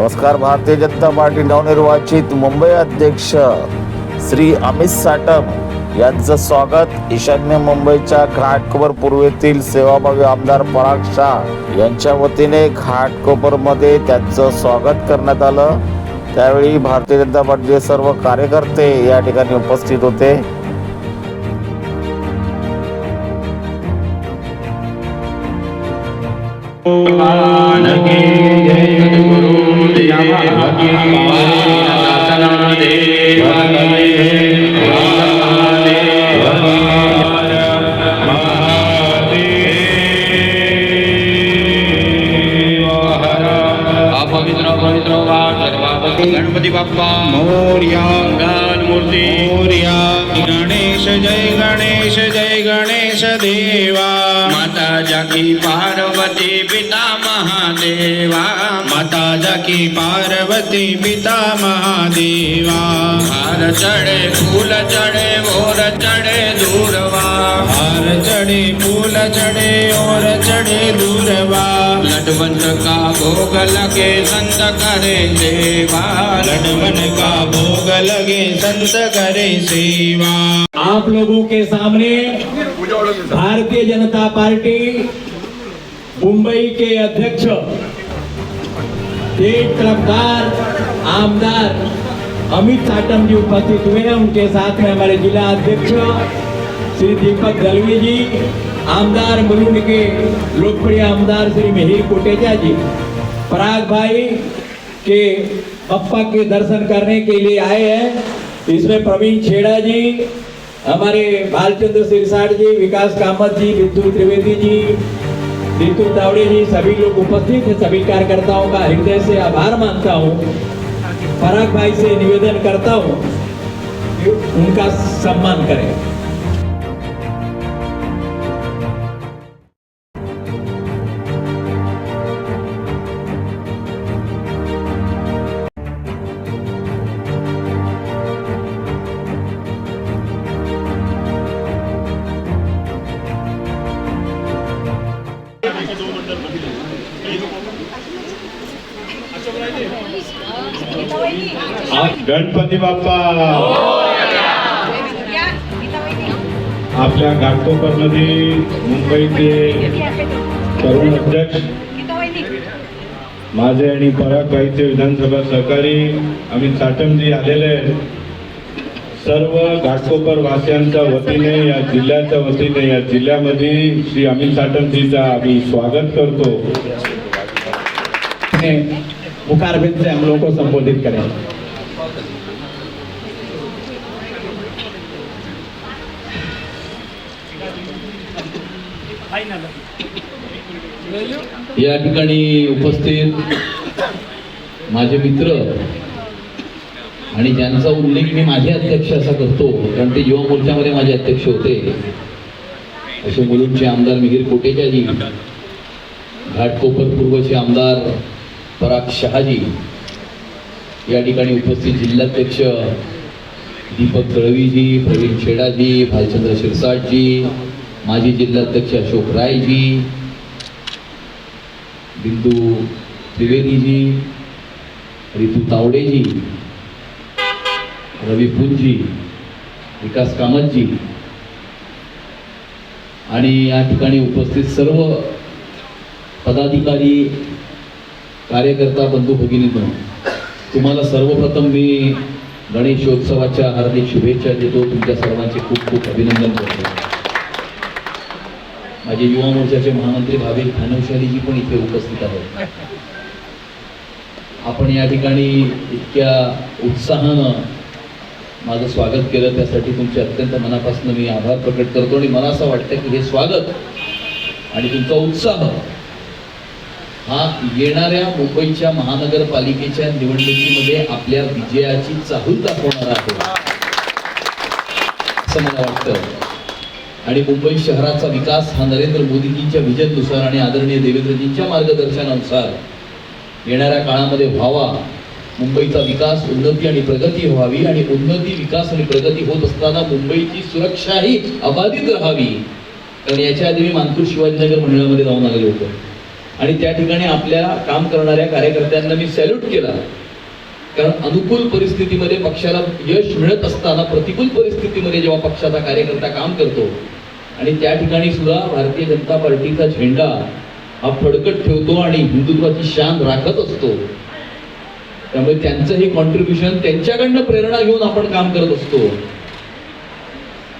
नमस्कार भारतीय जनता पार्टी नवनिर्वाचित मुंबई अध्यक्ष श्री अमित साटम यांचं स्वागत. ईशान्य मुंबईच्या घाटकोपर पूर्वेतील सेवाभावी आमदार पराग शाह यांच्या वतीने घाटकोपरमध्ये त्यांचं स्वागत करण्यात आलं. त्यावेळी भारतीय जनता पार्टीचे सर्व कार्यकर्ते या ठिकाणी उपस्थित होते. जानकी गणेश जय गणेश देवा. माता जाकी पार्वती पिता महादेवा. माता जाकी पार्वती पिता महादेवा. हार चढ़े फूल चढ़े मोर चढ़े दूरवा. हार चढ़े फूल चढ़े और चढ़े दूरवा. लडवंत का भोग लगे संत करे देवा लडवन का भोग लगे संत करे सेवा। आप लोगों के सामने भारतीय जनता पार्टी मुंबई के अध्यक्ष स्टेट तरफदार आमदार अमित साटम जी उपस्थित हुए हैं। उनके साथ में हमारे जिला अध्यक्ष श्री दीपक दलवी जी आमदार मुलुंड के लोकप्रिय आमदार श्री मिहिर कोटेचा जी। पराग भाई के पप्पा के दर्शन करने के लिए आए हैं। इसमें प्रवीण छेड़ा जी, हमारे बालचंद्र सिरसाट जी, विकास कामत जी विद्युत त्रिवेदी जी रितु तावड़े जी, सभी लोग उपस्थित हैं। सभी कार्यकर्ताओं का हृदय से आभार मानता हूँ। पराग भाई से निवेदन करता हूँ उनका सम्मान करें। गणपती बाप्पा आपल्या घाटकोपरमध्ये मुंबईचे तरुण अध्यक्ष माझे आणि परागबाईचे विधानसभा सहकारी अमित साटमजी आलेले आहेत. सर्व घाटकोपर वासियांच्या वतीने या जिल्ह्याच्या वतीने या जिल्ह्यामध्ये श्री अमित साटमजीचा आम्ही स्वागत करतो मुखारबिंद से हम लोगों को संबोधित करें। या ठिकाणी उपस्थित माझे मित्र आणि ज्यांचा उल्लेख मी माझे अध्यक्ष असा करतो कारण ते युवा मोर्चामध्ये माझे अध्यक्ष होते. असे मुलुंडचे आमदार मिहीर कोटेचाजी घाटकोपर पूर्वचे आमदार पराग शहाजी या ठिकाणी उपस्थित जिल्हाध्यक्ष दीपक दळवीजी प्रवीण छेडाजी भालचंद्र शिरसाटजी माजी जिल्हाध्यक्ष अशोक रायजी बिंदू त्रिवेदीजी रितू तावडेजी रवी पुंजी विकास कामतजी आणि या ठिकाणी उपस्थित सर्व पदाधिकारी कार्यकर्ता बंधू भगिनींनो तुम्हाला सर्वप्रथम मी गणेशोत्सवाच्या हार्दिक शुभेच्छा देतो. तुमच्या सर्वांचे खूप खूप अभिनंदन करतो. माझे युवा मोर्चाचे महामंत्री भाविक भानवशालीजी पण इथे उपस्थित आहेत. आपण या ठिकाणी इतक्या उत्साहानं माझं स्वागत केलं. त्यासाठी तुमचे अत्यंत मनापासून मी आभार प्रकट करतो आणि मला असं वाटतं की हे स्वागत आणि तुमचा उत्साह हा येणाऱ्या मुंबईच्या महानगरपालिकेच्या निवडणुकीमध्ये आपल्या विजयाची चाहूल दाखवणार आहे. असं मला वाटतं. आणि मुंबई शहराचा विकास हा नरेंद्र मोदीजींच्या विजननुसार आणि आदरणीय देवेंद्रजींच्या मार्गदर्शनानुसार येणाऱ्या काळामध्ये व्हावा. मुंबईचा विकास उन्नती आणि प्रगती व्हावी आणि उन्नती विकास आणि प्रगती होत असताना मुंबईची सुरक्षाही अबाधित राहावी. कारण याच्या आधी मी मानपूर शिवाजीनगर मंडळामध्ये जाऊन आलेलो होतो. आणि त्या ठिकाणी आपल्या काम करणाऱ्या कार्यकर्त्यांना मी सॅल्यूट केला. कारण अनुकूल परिस्थितीमध्ये पक्षाला यश मिळत असताना प्रतिकूल परिस्थितीमध्ये जेव्हा पक्षाचा कार्यकर्ता काम करतो आणि त्या ठिकाणी सुद्धा भारतीय जनता पार्टीचा झेंडा हा फडकट ठेवतो आणि हिंदुत्वाची शान राखत असतो. त्यामुळे त्यांचं हे कॉन्ट्रीब्युशन त्यांच्याकडनं प्रेरणा घेऊन आपण काम करत असतो.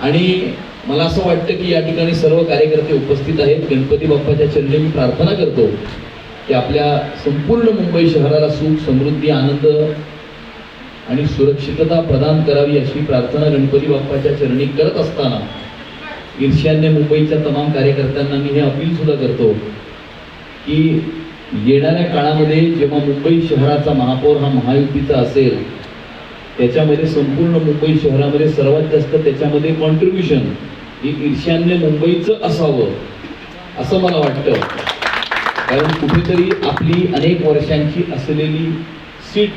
आणि मला असं वाटतं की या ठिकाणी सर्व कार्यकर्ते उपस्थित आहेत. गणपती बाप्पाच्या चरणी मी प्रार्थना करतो की आपल्या संपूर्ण मुंबई शहराला सुख समृद्धी आनंद आणि सुरक्षितता प्रदान करावी अशी प्रार्थना गणपती बाप्पाच्या चरणी करत असताना ईर्ष्याने मुंबईच्या तमाम कार्यकर्त्यांना मी हे अपील सुद्धा करतो की येणाऱ्या काळामध्ये जेव्हा मुंबई शहराचा महापौर हा महायुतीचा असेल त्याच्यामध्ये संपूर्ण मुंबई शहरामध्ये सर्वात जास्त त्याच्यामध्ये कॉन्ट्रीब्युशन ही ईर्ष्यान्य मुंबईचं असावं असं मला वाटतं. कारण कुठेतरी आपली अनेक वर्षांची असलेली सीट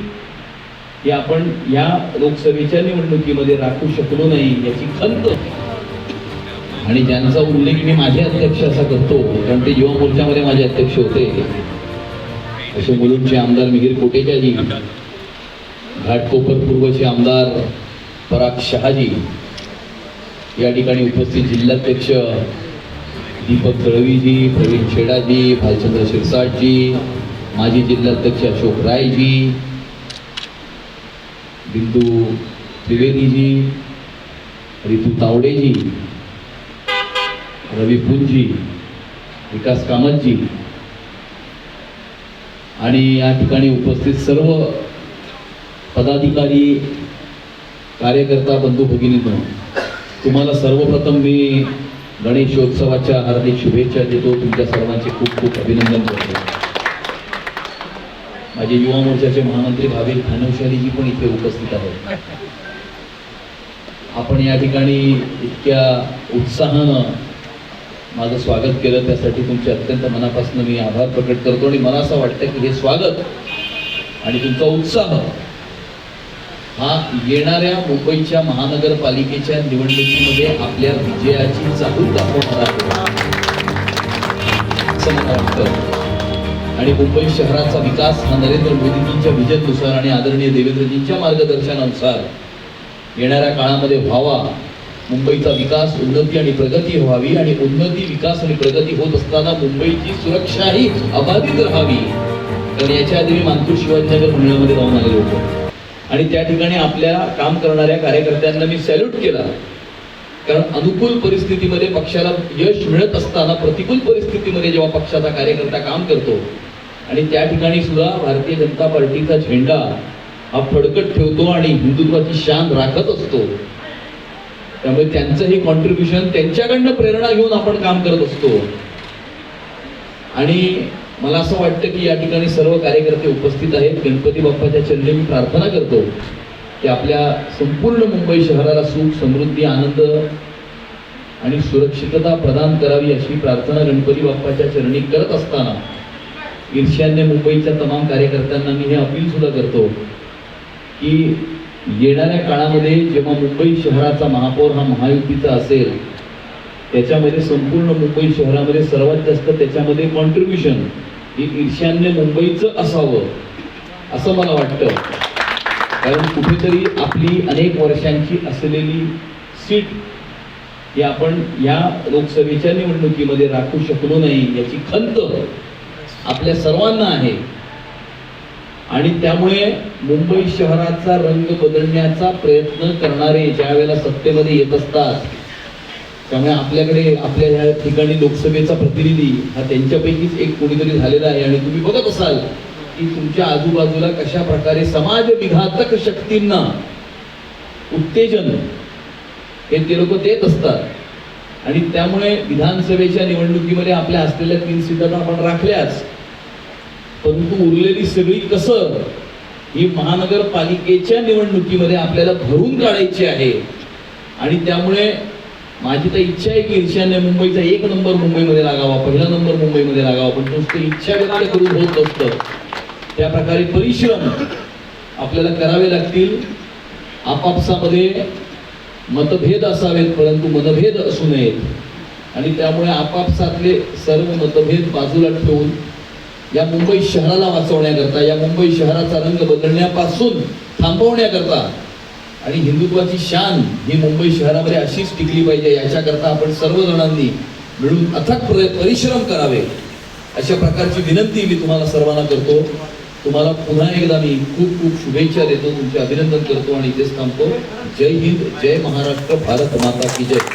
ही आपण या लोकसभेच्या निवडणुकीमध्ये राखू शकलो नाही याची खंत. आणि ज्यांचा उल्लेख मी माझे अध्यक्ष असा करतो कारण ते युवा मोर्चामध्ये माझे अध्यक्ष होते. असे मुलुंडचे आमदार मिहीर कोटेचाजी घाटकोपर पूर्वचे आमदार पराग शहाजी या ठिकाणी उपस्थित जिल्हाध्यक्ष दीपक दळवीजी प्रवीण छेडाजी भालचंद्र शिरसाटजी माजी जिल्हाध्यक्ष अशोक रायजी बिंदू त्रिवेदीजी रितू तावडेजी रवी पुंजी विकास कामतजी. आणि या ठिकाणी उपस्थित सर्व पदाधिकारी कार्यकर्ता बंधू भगिनींनो तुम्हाला सर्वप्रथम मी गणेशोत्सवाच्या हार्दिक शुभेच्छा देतो. तुमच्या सर्वांचे खूप खूप अभिनंदन करतो. माझे युवा मोर्चाचे महामंत्री भाविक भानुशालीजी पण इथे उपस्थित आहेत. आपण या ठिकाणी इतक्या उत्साहानं माझं स्वागत केलं. त्यासाठी तुमचे अत्यंत मनापासून मी आभार प्रकट करतो आणि मला असं वाटतं की हे स्वागत आणि तुमचा उत्साह हा येणाऱ्या मुंबईच्या महानगरपालिकेच्या निवडणुकीमध्ये आपल्या विजयाची चाहूल दाखवणार आहे. असं मला वाटतं. आणि मुंबई शहराचा विकास हा नरेंद्र मोदीजींच्या विजननुसार आणि आदरणीय देवेंद्रजींच्या मार्गदर्शनानुसार येणाऱ्या काळामध्ये व्हावा. मुंबईचा विकास उन्नती आणि प्रगती व्हावी आणि उन्नती विकास आणि प्रगती होत असताना मुंबईची सुरक्षाही अबाधित राहावी. तर याच्या आधी मी मानपूर शिवाजीनगर मंडळामध्ये जाऊन आलेलो होतो. आणि त्या ठिकाणी आपल्या काम करणाऱ्या कार्यकर्त्यांना मी सॅल्यूट केला. कारण अनुकूल परिस्थितीमध्ये पक्षाला यश मिळत असताना प्रतिकूल परिस्थितीमध्ये जेव्हा पक्षाचा कार्यकर्ता काम करतो आणि त्या ठिकाणी सुद्धा भारतीय जनता पार्टीचा झेंडा हा फडकट ठेवतो आणि हिंदुत्वाची शान राखत असतो. त्यामुळे त्यांचं हे कॉन्ट्रीब्युशन त्यांच्याकडनं प्रेरणा घेऊन आपण काम करत असतो. आणि मला असं वाटतं की या ठिकाणी सर्व कार्यकर्ते उपस्थित आहेत. गणपती बाप्पाच्या चरणी मी प्रार्थना करतो की आपल्या संपूर्ण मुंबई शहराला सुख समृद्धी आनंद आणि सुरक्षितता प्रदान करावी अशी प्रार्थना गणपती बाप्पाच्या चरणी करत असताना ईर्ष्यान्य मुंबईच्या तमाम कार्यकर्त्यांना मी हे अपील सुद्धा करतो की येणाऱ्या काळामध्ये जेव्हा मुंबई शहराचा महापौर हा महायुतीचा असेल त्याच्यामध्ये संपूर्ण मुंबई शहरामध्ये सर्वात जास्त त्याच्यामध्ये कॉन्ट्रीब्युशन एक ईर्ष्यान्य मुंबईचं असावं असं मला वाटतं. कारण कुठेतरी आपली अनेक वर्षांची असलेली सीट ही आपण या लोकसभेच्या निवडणुकीमध्ये राखू शकलो नाही याची खंत आपल्या सर्वांना आहे. आणि त्यामुळे मुंबई शहराचा रंग बदलण्याचा प्रयत्न करणारे ज्या वेळेला सत्तेमध्ये येत असतात त्यामुळे आपल्याकडे आपल्या ह्या ठिकाणी लोकसभेचा प्रतिनिधी हा त्यांच्यापैकीच एक कोणीतरी झालेला आहे आणि तुम्ही बघत असाल की तुमच्या आजूबाजूला कशा प्रकारे समाज विघातक शक्तींना उत्तेजन हे ते लोक देत असतात. आणि त्यामुळे विधानसभेच्या निवडणुकीमध्ये आपल्या असलेल्या तीन सीटा आपण राखल्याच. परंतु उरलेली सगळी कसर ही महानगरपालिकेच्या निवडणुकीमध्ये आपल्याला भरून काढायची आहे. आणि त्यामुळे माझी तर इच्छा आहे की ईर्ष्याने मुंबईचा एक नंबर मुंबईमध्ये लागावा पहिला नंबर मुंबईमध्ये लागावा पण नुसतं इच्छा व्यक्त करून होत नसतं. त्या प्रकारे परिश्रम आपल्याला करावे लागतील. आपापसामध्ये मतभेद असावेत परंतु मतभेद असू नयेत. आणि त्यामुळे आपापसातले सर्व मतभेद बाजूला ठेवून या मुंबई शहराला वाचवण्याकरता या मुंबई शहराचा रंग बदलण्यापासून थांबवण्याकरता आणि हिंदुत्वाची शान ही मुंबई शहरामध्ये अशीच टिकली पाहिजे याच्याकरता आपण सर्वजणांनी मिळून अथक परिश्रम करावे. अशा प्रकारची विनंती मी तुम्हाला सर्वांना करतो. तुम्हाला पुन्हा एकदा मी खूप खूप शुभेच्छा देतो तुमचे अभिनंदन करतो आणि इथेच थांबतो. जय हिंद जय महाराष्ट्र भारत माता की जय.